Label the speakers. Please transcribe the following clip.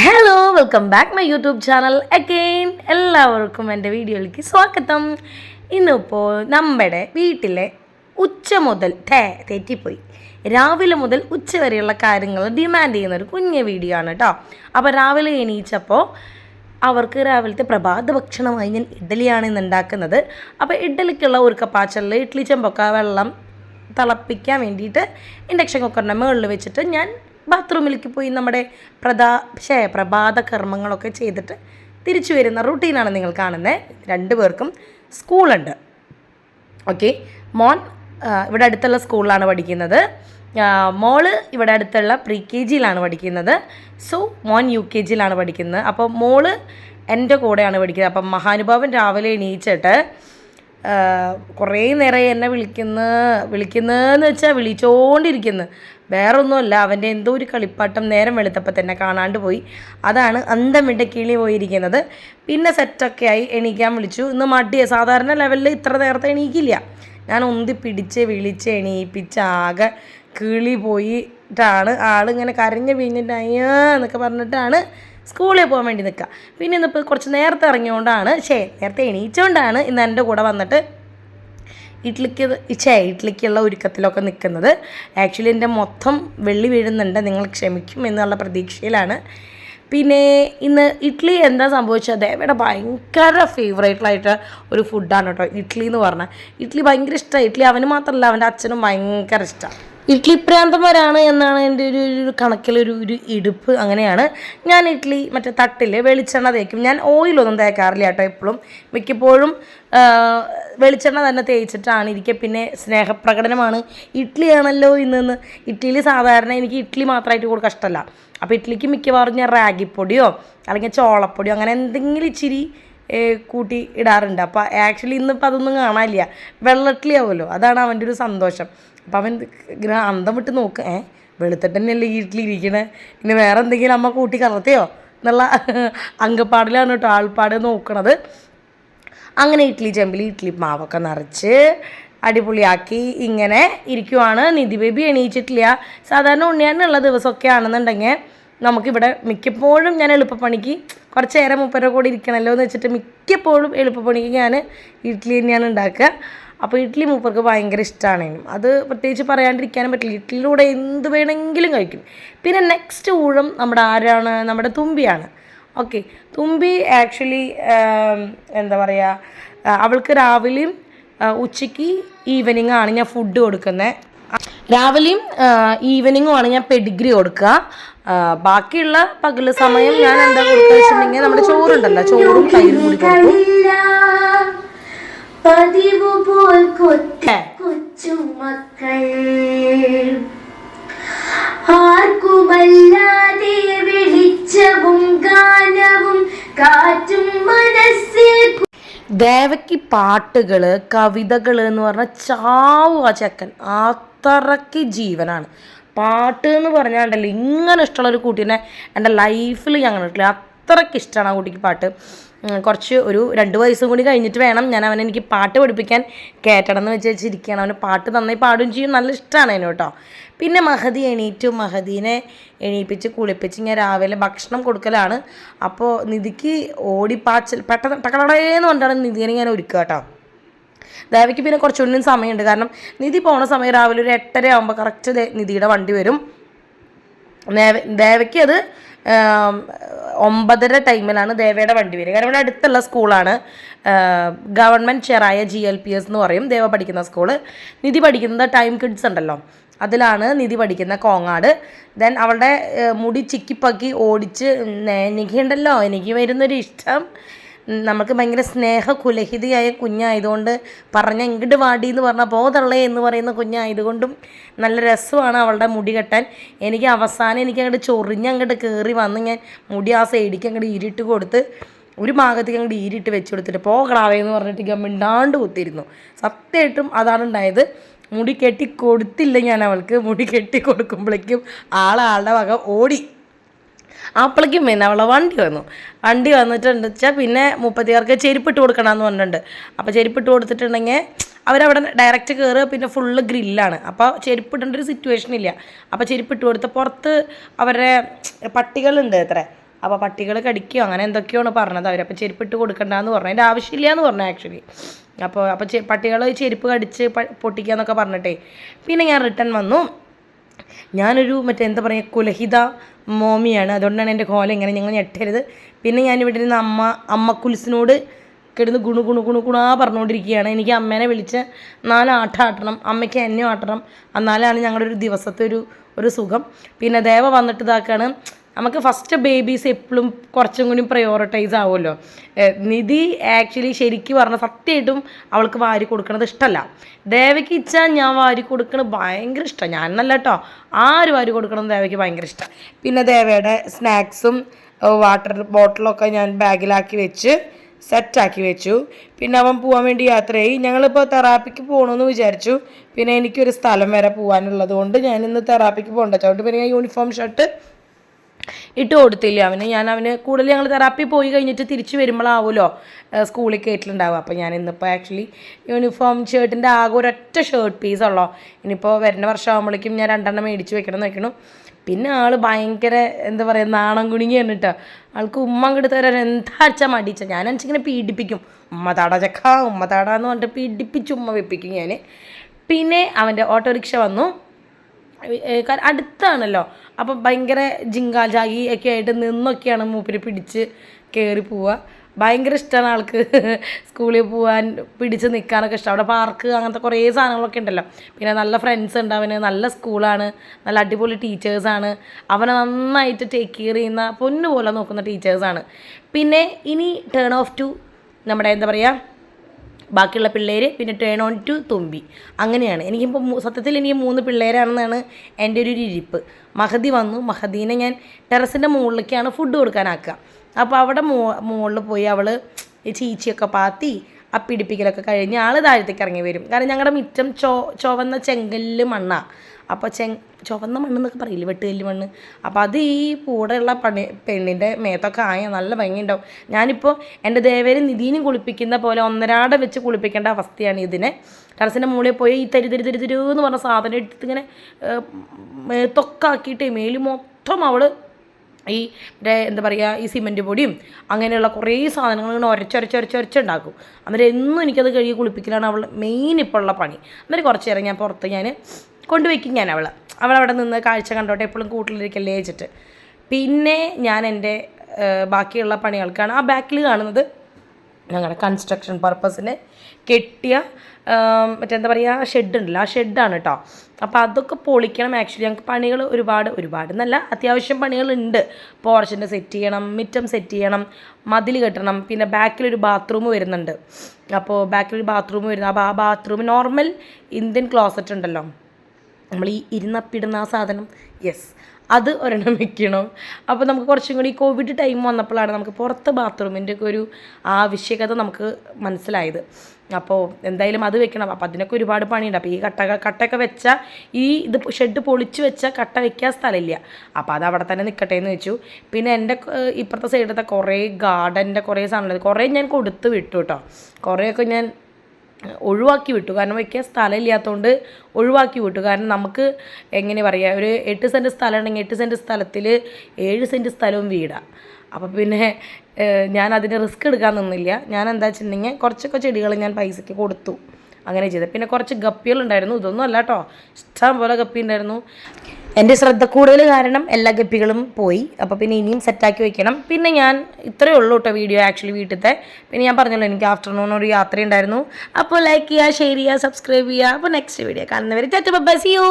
Speaker 1: Hello welcome back my YouTube channel again എല്ലാവർക്കും എന്റെ വീഡിയോയിലേക്ക് സ്വാഗതം. ഇന്നിപ്പോൾ നമ്മുടെ വീട്ടിലെ ഉച്ച മുതൽ തേ തെറ്റിപ്പോയി. രാവിലെ മുതൽ ഉച്ച വരെയുള്ള കാര്യങ്ങൾ ഡിമാൻഡ് ചെയ്യുന്ന ഒരു കുഞ്ഞ് വീഡിയോ ആണ് കേട്ടോ അപ്പോൾ രാവിലെ എണീച്ചപ്പോൾ അവർക്ക് രാവിലത്തെ പ്രഭാത ഭക്ഷണമായി ഞാൻ ഇഡ്ഡലിയാണ് ഇന്ന് ഉണ്ടാക്കുന്നത്. അപ്പോൾ ഇഡ്ഡലിക്കുള്ള ഒരു കപ്പാച്ചലിൽ ഇഡ്ഡലി ചെമ്പൊക്ക വെള്ളം തിളപ്പിക്കാൻ വേണ്ടിയിട്ട് ഇൻഡക്ഷൻ കുക്കറിന്റെ മുകളിൽ വെച്ചിട്ട് ഞാൻ ബാത്റൂമിലേക്ക് പോയി നമ്മുടെ പ്രധാ ശേ പ്രഭാത കർമ്മങ്ങളൊക്കെ ചെയ്തിട്ട് തിരിച്ചു വരുന്ന റുട്ടീനാണ് നിങ്ങൾ കാണുന്നത് രണ്ടു പേർക്കും സ്കൂളുണ്ട്. ഓക്കെ. മോൻ ഇവിടെ അടുത്തുള്ള സ്കൂളിലാണ് പഠിക്കുന്നത്. മോൾ ഇവിടെ അടുത്തുള്ള പ്രീ കെ ജിയിലാണ് പഠിക്കുന്നത്. സോ മോൻ യു കെ ജിയിലാണ് പഠിക്കുന്നത്. അപ്പോൾ മോൾ എന്റെ കൂടെയാണ് പഠിക്കുന്നത്. അപ്പം മഹാനുഭാവൻ രാവിലെ എണീച്ചിട്ട് കുറേ നേരം എന്നെ വിളിക്കുന്ന വിളിക്കുന്നതെന്ന് വെച്ചാൽ വിളിച്ചോണ്ടിരിക്കുന്നു. വേറെ ഒന്നുമല്ല അവന്റെ എന്തോ ഒരു കളിപ്പാട്ടം നേരം വെളുത്തപ്പോൾ തന്നെ കാണാണ്ട് പോയി. അതാണ് അന്തം വിട്ട കിളി പോയിരിക്കുന്നത്. പിന്നെ സെറ്റൊക്കെ ആയി എണീക്കാൻ വിളിച്ചു. ഇന്ന് മടിയ സാധാരണ ലെവലിൽ ഇത്ര നേരത്തെ എണീക്കില്ല. ഞാൻ ഒന്തി പിടിച്ച് വിളിച്ച് എണീപ്പിച്ച് ആകെ കിളി പോയിട്ടാണ്. ആളിങ്ങനെ കരഞ്ഞ് അയ്യോ എന്നൊക്കെ പറഞ്ഞിട്ടാണ് സ്കൂളിൽ പോകാൻ വേണ്ടി നിൽക്കുക. പിന്നെ ഇന്നിപ്പോൾ കുറച്ച് നേരത്തെ ഇറങ്ങിയോണ്ടാണ് ഛേ നേരത്തെ എണീച്ചുകൊണ്ടാണ് ഇന്ന് എന്റെ കൂടെ വന്നിട്ട് ഇഡ്ലിക്ക് ഛേ ഇഡ്ലിക്കുള്ള ഒരുക്കത്തിലൊക്കെ നിൽക്കുന്നത്. ആക്ച്വലി എന്റെ മൊത്തം വെള്ളി വീഴുന്നുണ്ട് നിങ്ങൾ ക്ഷമിക്കും എന്നുള്ള പ്രതീക്ഷയിലാണ്. പിന്നെ ഇന്ന് ഇഡ്ഡലി എന്താ സംഭവിച്ചത്? ദേവയുടെ ഭയങ്കര ഫേവറേറ്റായിട്ട് ഒരു ഫുഡാണ് കേട്ടോ ഇഡ്ഡലി എന്ന് പറഞ്ഞാൽ. ഇഡ്ഡലി ഭയങ്കര ഇഷ്ടമാണ് ഇഡ്ഡലി അവന് മാത്രമല്ല അവന്റെ അച്ഛനും ഭയങ്കര ഇഷ്ടമാണ് ഇഡ്ഡലി പ്രാന്തന്മാരാണ് എന്നാണ് എന്റെ ഒരു ഒരു കണക്കിലൊരു ഒരു ഇടുപ്പ് അങ്ങനെയാണ്. ഞാൻ ഇഡ്ഡലി മറ്റേ തട്ടിൽ വെളിച്ചെണ്ണ തേക്കും. ഞാൻ ഓയിലൊന്നും തേക്കാറില്ല കേട്ടോ എപ്പോഴും മിക്കപ്പോഴും വെളിച്ചെണ്ണ തന്നെ തേച്ചിട്ടാണ് ഇരിക്കുക. പിന്നെ സ്നേഹപ്രകടനമാണ്. ഇഡ്ഡലിയാണല്ലോ ഇന്ന് ഇഡ്ഡലി സാധാരണ എനിക്ക് ഇഡ്ഡലി മാത്രമായിട്ട് കൂടുതൽ ഇഷ്ടമല്ല. അപ്പോൾ ഇഡ്ഡലിക്ക് മിക്കവാറും ഞാൻ റാഗിപ്പൊടിയോ അല്ലെങ്കിൽ ചോളപ്പൊടിയോ അങ്ങനെ എന്തെങ്കിലും ഇച്ചിരി കൂട്ടി ഇടാറുണ്ട്. അപ്പോൾ ആക്ച്വലി ഇന്നിപ്പോൾ അതൊന്നും കാണാനില്ല. വെള്ളട്ടിലി ആവുമല്ലോ അതാണ് അവന്റെ ഒരു സന്തോഷം. അപ്പം അവൻ ഇങ്ങനെ അന്തം വിട്ട് നോക്കുക ഏ വെളുത്തിട്ട് തന്നെയല്ലേ ഈ ഇഡ്ഡലി ഇരിക്കണേ? പിന്നെ വേറെ എന്തെങ്കിലും അമ്മ കൂട്ടി കലർത്തിയോ? എന്നുള്ള അങ്കപ്പാടിലാണ് കേട്ടോ ആൾപ്പാട് നോക്കണത്. അങ്ങനെ ഇഡ്ഡലി ചെമ്പിൽ ഇഡ്ഡലി മാവൊക്കെ നിറച്ച് അടിപൊളിയാക്കി ഇങ്ങനെ ഇരിക്കുവാണ്. നിധി ബേബി എണീച്ചിട്ടില്ല. സാധാരണ ഉണ്ണിയാനുള്ള ദിവസമൊക്കെ ആണെന്നുണ്ടെങ്കിൽ നമുക്കിവിടെ മിക്കപ്പോഴും ഞാൻ എളുപ്പപ്പണിക്ക് കുറച്ച് നേരം മുപ്പര കൂടി ഇരിക്കണമല്ലോ എന്ന് വെച്ചിട്ട് മിക്കപ്പോഴും എളുപ്പപ്പണിക്ക് ഞാൻ ഇഡ്ഡലി തന്നെയാണ് ഉണ്ടാക്കുക. അപ്പോൾ ഇഡ്ഡലി മൂപ്പർക്ക് ഭയങ്കര ഇഷ്ടമാണ് അത് പ്രത്യേകിച്ച് പറയാണ്ടിരിക്കാനും പറ്റില്ല. ഇഡ്ഡലിയിലൂടെ എന്ത് വേണമെങ്കിലും കഴിക്കും. പിന്നെ നെക്സ്റ്റ് ഊഴം നമ്മുടെ ആരാണ്? നമ്മുടെ തുമ്പിയാണ്. ഓക്കെ തുമ്പി ആക്ച്വലി എന്താ പറയുക അവൾക്ക് രാവിലെയും ഉച്ചയ്ക്ക് ഈവനിങ് ആണ് ഞാൻ ഫുഡ് കൊടുക്കുന്നത് രാവിലെയും ഈവനിങ്ങും ആണ് ഞാൻ പെഡിഗ്രി കൊടുക്കുക. ബാക്കിയുള്ള പകൽ സമയം ഞാൻ എന്താ കൊടുക്കുക വെച്ചിട്ടുണ്ടെങ്കിൽ നമ്മുടെ ചോറുണ്ടല്ലോ. ചോറും തൈരും കൂടി കൊടുക്കും.
Speaker 2: പതിവു പോൽ
Speaker 1: ഏ,
Speaker 2: കൊച്ചുമക്കൾ ആർക്കുമല്ലാതെ വെളിച്ചവും ഗാനവും കാറ്റും മനസ്സിൽ
Speaker 1: ദേവയ്ക്ക് പാട്ടുകൾ കവിതകൾ എന്ന് പറഞ്ഞാൽ ചാവു ആ ചെക്കൻ. അത്രയ്ക്ക് ജീവനാണ്. പാട്ട് എന്ന് പറഞ്ഞാണ്ടല്ലോ ഇങ്ങനെ ഇഷ്ടമുള്ള ഒരു കുട്ടീനെ എന്റെ ലൈഫിൽ ഞാൻ കണ്ടിട്ടില്ല. അത്രയ്ക്ക് ഇഷ്ടമാണ് ആ കുട്ടിക്ക് പാട്ട്. കുറച്ച് ഒരു രണ്ട് വയസ്സും കൂടി കഴിഞ്ഞിട്ട് വേണം ഞാൻ അവനെ എനിക്ക് പാട്ട് പഠിപ്പിക്കാൻ കയറ്റണം എന്ന് വെച്ച് വെച്ചിരിക്കുകയാണ് അവന് പാട്ട് നന്നായി പാടും ചെയ്യും. നല്ല ഇഷ്ടമാണ് അതിന് കേട്ടോ. പിന്നെ മഹദി എണീറ്റു. മഹദീനെ എണീപ്പിച്ച് കുളിപ്പിച്ച് ഞാൻ രാവിലെ ഭക്ഷണം കൊടുക്കലാണ്. അപ്പോൾ നിധിക്ക് ഓടിപ്പാച്ചൽ പെട്ടെന്ന് ടക്കളടേന്ന് പറഞ്ഞിട്ടാണ് നിധിനെ ഞാൻ ഒരുക്കുക കേട്ടോ. ദേവയ്ക്ക് പിന്നെ കുറച്ചൊന്നും സമയമുണ്ട്. കാരണം നിധി പോണ സമയം രാവിലെ ഒരു എട്ടര ആകുമ്പോൾ കറക്റ്റ് നിധിയുടെ വണ്ടി വരും. ദേവ ദേവയ്ക്ക് അത് ഒമ്പതര ടൈമിലാണ് ദേവയുടെ വണ്ടി വരിക. കാരണം ഇവിടെ അടുത്തുള്ള സ്കൂളാണ്. Government Cherai G L P S എന്ന് പറയും. ദേവ പഠിക്കുന്ന സ്കൂൾ. നിധി പഠിക്കുന്നത് ടൈം കിഡ്സ് ഉണ്ടല്ലോ. അതിലാണ് നിധി പഠിക്കുന്ന കോങ്ങാട്. ദെൻ അവളുടെ മുടി ചിക്കിപ്പക്കി ഓടിച്ച് "നേ, എനിക്കുണ്ടല്ലോ എനിക്ക് വരുന്നൊരു ഇഷ്ടം നമുക്ക് ഭയങ്കര സ്നേഹകുലഹിതയായ കുഞ്ഞായതുകൊണ്ട് പറഞ്ഞ ഇങ്ങോട്ട് വാടി എന്ന് പറഞ്ഞ പോതള്ളേ എന്ന് പറയുന്ന കുഞ്ഞായതുകൊണ്ടും നല്ല രസമാണ് അവളുടെ മുടി കെട്ടാൻ. എനിക്ക് അവസാനം എനിക്ക് അങ്ങോട്ട് ചൊറിഞ്ഞ് അങ്ങോട്ട് കയറി വന്ന് ഞാൻ മുടി ആ സൈഡിക്ക് അങ്ങോട്ട് ഇരിട്ട് കൊടുത്ത് ഒരു ഭാഗത്തേക്ക് അങ്ങോട്ട് ഈരിട്ട് വെച്ച് കൊടുത്തിട്ട് പോകടാവേ എന്ന് പറഞ്ഞിട്ട് ഞാൻ മിണ്ടാണ്ട് കുത്തിയിരുന്നു. സത്യമായിട്ടും അതാണ് ഉണ്ടായത്. മുടി കെട്ടി കൊടുത്തില്ല ഞാൻ അവൾക്ക്. മുടി കെട്ടി കൊടുക്കുമ്പോഴേക്കും ആളാളുടെ വക ഓടി. അപ്പോഴേക്കും പിന്നെ അവളെ വണ്ടി വന്നു. വണ്ടി വന്നിട്ടുണ്ട് വെച്ചാൽ പിന്നെ മുപ്പത്തിയാർക്ക് ചെരുപ്പിട്ട് കൊടുക്കണമെന്ന് പറഞ്ഞിട്ടുണ്ട്. അപ്പോൾ ചെരുപ്പിട്ട് കൊടുത്തിട്ടുണ്ടെങ്കിൽ അവരവിടെ ഡയറക്റ്റ് കയറുക പിന്നെ ഫുള്ള് ഗ്രില്ലാണ് അപ്പോൾ ചെരുപ്പിടേണ്ട ഒരു സിറ്റുവേഷൻ ഇല്ല. അപ്പോൾ ചെരുപ്പിട്ട് കൊടുത്ത് പുറത്ത് അവരുടെ പട്ടികളുണ്ട് അത്ര. അപ്പോൾ പട്ടികൾ കടിക്കുകയോ അങ്ങനെ എന്തൊക്കെയാണ് പറഞ്ഞത് അവർ അപ്പോൾ ചെരുപ്പിട്ട് കൊടുക്കണ്ടെന്ന് പറഞ്ഞു. അതിന്റെ ആവശ്യമില്ല എന്ന് പറഞ്ഞു ആക്ച്വലി അപ്പോൾ അപ്പോൾ പട്ടികൾ ചെരുപ്പ് കടിച്ച് പൊട്ടിക്കുക എന്നൊക്കെ പറഞ്ഞിട്ടേ. പിന്നെ ഞാൻ റിട്ടേൺ വന്നു. ഞാനൊരു മറ്റേ എന്താ പറയുക കുലഹിത മോമിയാണ്. അതുകൊണ്ടാണ് എന്റെ കോല ഇങ്ങനെ ഞങ്ങൾ ഞെട്ടരുത്. പിന്നെ ഞാൻ ഇവിടെ നിന്ന് അമ്മ അമ്മ കുലിസിനോട് കിടന്ന് ഗുണു ഗുണു ഗുണു ഗുണാ പറഞ്ഞുകൊണ്ടിരിക്കുകയാണ് എനിക്ക് അമ്മേനെ വിളിച്ച് നാല് ആട്ടാട്ടണം അമ്മയ്ക്ക് എന്നെ ആട്ടണം. എന്നാലാണ് ഞങ്ങളുടെ ഒരു ദിവസത്തെ ഒരു ഒരു സുഖം. പിന്നെ ദേവ വന്നിട്ട് ഇതാക്കാണ് നമുക്ക് ഫസ്റ്റ് ബേബീസ് എപ്പോഴും കുറച്ചും കൂടി പ്രയോറിറ്റൈസ് ആവുമല്ലോ. നിധി ആക്ച്വലി ശരിക്കും പറഞ്ഞ സത്യമായിട്ടും അവൾക്ക് വാരി കൊടുക്കണത് ഇഷ്ടമല്ല ദേവയ്ക്ക് ഇച്ചാൽ ഞാൻ വാരി കൊടുക്കണത് ഭയങ്കര ഇഷ്ടമാണ് ഞാൻ എന്നല്ല കേട്ടോ ആര് വാരി കൊടുക്കണം ദേവയ്ക്ക് ഭയങ്കര ഇഷ്ടം. പിന്നെ ദേവയുടെ സ്നാക്സും വാട്ടർ ബോട്ടിലൊക്കെ ഞാൻ ബാഗിലാക്കി വെച്ച് സെറ്റാക്കി വെച്ചു. പിന്നെ അവൻ പോകാൻ വേണ്ടി യാത്രയായി. ഞങ്ങളിപ്പോൾ തെറാപ്പിക്ക് പോകണമെന്ന് വിചാരിച്ചു. പിന്നെ എനിക്കൊരു സ്ഥലം വരെ പോകാനുള്ളത് കൊണ്ട് ഞാൻ ഇന്ന് തെറാപ്പിക്ക് പോകണ്ട. അതുകൊണ്ട് പിന്നെ ഞാൻ യൂണിഫോം ഷർട്ട് ഇട്ട് കൊടുത്തില്ല. അവന് ഞാൻ അവന് കൂടുതൽ ഞങ്ങൾ തെറാപ്പി പോയി കഴിഞ്ഞിട്ട് തിരിച്ച് വരുമ്പോഴാവുമല്ലോ സ്കൂളിൽ കയറ്റിലുണ്ടാവുക അപ്പോൾ ഞാൻ ഇന്നിപ്പോൾ ആക്ച്വലി യൂണിഫോം ഷർട്ടിന്റെ ആകെ ഒരൊറ്റ ഷർട്ട് പീസുള്ളോ ഇനിയിപ്പോൾ വരുന്ന വർഷം ആകുമ്പോഴേക്കും ഞാൻ രണ്ടെണ്ണം മേടിച്ച് വെക്കണം എന്ന് വെക്കണം. പിന്നെ ആൾ ഭയങ്കര എന്താ പറയുക നാണം കുണിങ്ങിയാണ് കേട്ടോ ആൾക്ക് ഉമ്മ അങ്ങോട്ട് തരാൻ എന്താ അച്ഛാ മടിച്ച. ഞാൻ അനുസരിച്ചിങ്ങനെ പീഡിപ്പിക്കും. ഉമ്മ താട ചക്ക ഉമ്മ താടാ എന്ന് പറഞ്ഞിട്ട് പീഡിപ്പിച്ച് ഉമ്മ വെപ്പിക്കും ഞാൻ പിന്നെ അവന്റെ ഓട്ടോറിക്ഷ വന്നു. അടുത്താണല്ലോ. അപ്പം ഭയങ്കര ജിങ്കാജാഗി ഒക്കെ ആയിട്ട് നിന്നൊക്കെയാണ് മൂപ്പര് പിടിച്ച് കയറി പോവുക ഭയങ്കര ഇഷ്ടമാണ് ആൾക്ക്. സ്കൂളിൽ പോകാൻ പിടിച്ച് നിൽക്കാനൊക്കെ ഇഷ്ടം. അവിടെ പാർക്ക് അങ്ങനത്തെ കുറേ സാധനങ്ങളൊക്കെ ഉണ്ടല്ലോ. പിന്നെ നല്ല ഫ്രണ്ട്സ് ഉണ്ട് അവന്. നല്ല സ്കൂളാണ് നല്ല അടിപൊളി ടീച്ചേഴ്സാണ് അവനെ നന്നായിട്ട് ടേക്ക് കെയർ ചെയ്യുന്ന പൊന്നു പോലെ നോക്കുന്ന ടീച്ചേഴ്സാണ് പിന്നെ ഇനി ടേൺ ഓഫ് ടു നമ്മുടെ എന്താ പറയുക ബാക്കിയുള്ള പിള്ളേർ പിന്നെ ടേൺ ഓൺ ടു തുമ്പി. അങ്ങനെയാണ്. എനിക്കിപ്പോൾ സത്യത്തിൽ എനിക്ക് മൂന്ന് പിള്ളേരാണെന്നാണ് എന്റെ ഒരു ഇരിപ്പ്. മഹദി വന്നു. മഹദീനെ ഞാൻ ടെറസിന്റെ മുകളിലേക്കാണ് ഫുഡ് കൊടുക്കാനാക്കുക അപ്പോൾ അവിടെ മോ മുകളിൽ പോയി അവൾ ചീച്ചിയൊക്കെ പാത്തി ആ പിടിപ്പിക്കലൊക്കെ കഴിഞ്ഞ് ആൾ താഴത്തേക്ക് ഇറങ്ങി വരും. കാരണം ഞങ്ങളുടെ മിറ്റം ചോ ചുവന്ന ചെങ്കല്ല് മണ്ണാണ് അപ്പോൾ ചെ ചുവന്ന മണ്ണ് എന്നൊക്കെ പറയില്ലേ വെട്ടുകല്ല് മണ്ണ്? അപ്പോൾ അത് ഈ കൂടെയുള്ള പണി പെണ്ണിന്റെ മേത്തൊക്കെ ആയ നല്ല ഭംഗിയുണ്ടാവും. ഞാനിപ്പോൾ എന്റെ ദേവേരെ നിധീനും കുളിപ്പിക്കുന്ന പോലെ ഒന്നരാടെ വെച്ച് കുളിപ്പിക്കേണ്ട അവസ്ഥയാണ് ഇതിനെ. ടെറസിന്റെ മുകളിൽ പോയി ഈ തരി തരി തരി തരൂ എന്ന് പറഞ്ഞ സാധനം എടുത്തിങ്ങനെ ആക്കിയിട്ട് മേൽ മൊത്തം അവൾ ഈ മറ്റേ എന്താ പറയുക ഈ സിമന്റ് പൊടിയും അങ്ങനെയുള്ള കുറേ സാധനങ്ങൾ ഇങ്ങനെ ഒരച്ചൊരച്ചൊരച്ചൊരച്ചുണ്ടാക്കും. അന്നേരം എന്നും എനിക്കത് കഴുകി കുളിപ്പിക്കലാണ് അവൾ മെയിൻ ഇപ്പോൾ ഉള്ള പണി. അന്നേരം കുറച്ച് നേരം ഞാൻ പുറത്ത് ഞാൻ കൊണ്ടുവയ്ക്കും ഞാൻ അവളെ. അവളവിടെ നിന്ന് കാഴ്ച കണ്ടോട്ടെ എപ്പോഴും കൂട്ടിലിരിക്കല്ലേ വെച്ചിട്ട് പിന്നെ ഞാൻ എന്റെ ബാക്കിയുള്ള പണികൾക്കാണ് ആ ബാക്കിൽ കാണുന്നത് ഞങ്ങളുടെ കൺസ്ട്രക്ഷൻ പർപ്പസിന് കെട്ടിയ മറ്റെന്താ പറയുക ഷെഡ് ഉണ്ടല്ലോ ആ ഷെഡാണ് കേട്ടോ അപ്പോൾ അതൊക്കെ പൊളിക്കണം. ആക്ച്വലി ഞങ്ങൾക്ക് പണികൾ ഒരുപാട് ഒരുപാട് നല്ല അത്യാവശ്യം പണികളുണ്ട്. പോർഷന്റെ സെറ്റ് ചെയ്യണം മിറ്റം സെറ്റ് ചെയ്യണം മതിൽ കെട്ടണം. പിന്നെ ബാക്കിലൊരു ബാത്റൂം വരുന്നുണ്ട്. അപ്പോൾ ബാക്കിലൊരു ബാത്റൂം വരുന്നു. അപ്പോൾ ആ ബാത്റൂം നോർമൽ ഇന്ത്യൻ ക്ലോസറ്റ് ഉണ്ടല്ലോ. നമ്മൾ ഈ ഇരുന്നപ്പിടുന്ന ആ സാധനം. യെസ് അത് ഒരെണ്ണം വെക്കണം. അപ്പോൾ നമുക്ക് കുറച്ചും കൂടി കോവിഡ് ടൈം വന്നപ്പോഴാണ് നമുക്ക് പുറത്ത് ബാത്റൂമിന്റെ ഒക്കെ ഒരു ആവശ്യകത നമുക്ക് മനസ്സിലായത്. അപ്പോൾ എന്തായാലും അത് വെക്കണം. അപ്പോൾ അതിനൊക്കെ ഒരുപാട് പണിയുണ്ട്. അപ്പോൾ ഈ കട്ട കട്ടയൊക്കെ വെച്ചാൽ ഈ ഇത് ഷെഡ് പൊളിച്ച് വെച്ചാൽ കട്ട വെക്കാൻ സ്ഥലമില്ല. അപ്പോൾ അത് അവിടെ തന്നെ നിൽക്കട്ടെ എന്ന് വെച്ചു. പിന്നെ എന്റെ ഇപ്പുറത്തെ സൈഡിലത്തെ കുറേ ഗാർഡന്റെ കുറേ സാധനങ്ങൾ കുറേ ഞാൻ കൊടുത്ത് വിട്ടു കേട്ടോ. കുറേയൊക്കെ ഞാൻ ഒഴിവാക്കി വിട്ടു. കാരണം വയ്ക്കാൻ സ്ഥലമില്ലാത്തതുകൊണ്ട് ഒഴിവാക്കി വിട്ടു. കാരണം നമുക്ക് എങ്ങനെ പറയുക ഒരു എട്ട് സെന്റ് സ്ഥലം ഉണ്ടെങ്കിൽ എട്ട് സെന്റ് സ്ഥലത്തിൽ ഏഴ് സെന്റ് സ്ഥലവും വീടാണ് അപ്പോൾ പിന്നെ ഞാൻ അതിന് റിസ്ക് എടുക്കാൻ നിന്നില്ല. ഞാൻ എന്താ വെച്ചിട്ടുണ്ടെങ്കിൽ കുറച്ചൊക്കെ ചെടികൾ ഞാൻ പൈസയ്ക്ക് കൊടുത്തു. അങ്ങനെ ചെയ്തത്. പിന്നെ കുറച്ച് ഗപ്പികളുണ്ടായിരുന്നു. ഇതൊന്നും അല്ല കേട്ടോ ഇഷ്ടം പോലെ ഗപ്പി ഉണ്ടായിരുന്നു എന്റെ ശ്രദ്ധ കൂടുതൽ കാരണം എല്ലാ ഗപ്പികളും പോയി. അപ്പോൾ പിന്നെ ഇനിയും സെറ്റാക്കി വെക്കണം. പിന്നെ ഞാൻ ഇത്രയേ ഉള്ളൂ കേട്ടോ വീഡിയോ ആക്ച്വലി വീട്ടിലത്തെ. പിന്നെ ഞാൻ പറഞ്ഞല്ലോ എനിക്ക് ആഫ്റ്റർനൂൺ ഒരു യാത്രയുണ്ടായിരുന്നു. അപ്പോൾ ലൈക്ക് ചെയ്യുക ഷെയർ ചെയ്യുക സബ്സ്ക്രൈബ് ചെയ്യുക. അപ്പോൾ നെക്സ്റ്റ് വീഡിയോ കാണുന്നവരെ ചാറ്റ ബസ് ചെയ്യൂ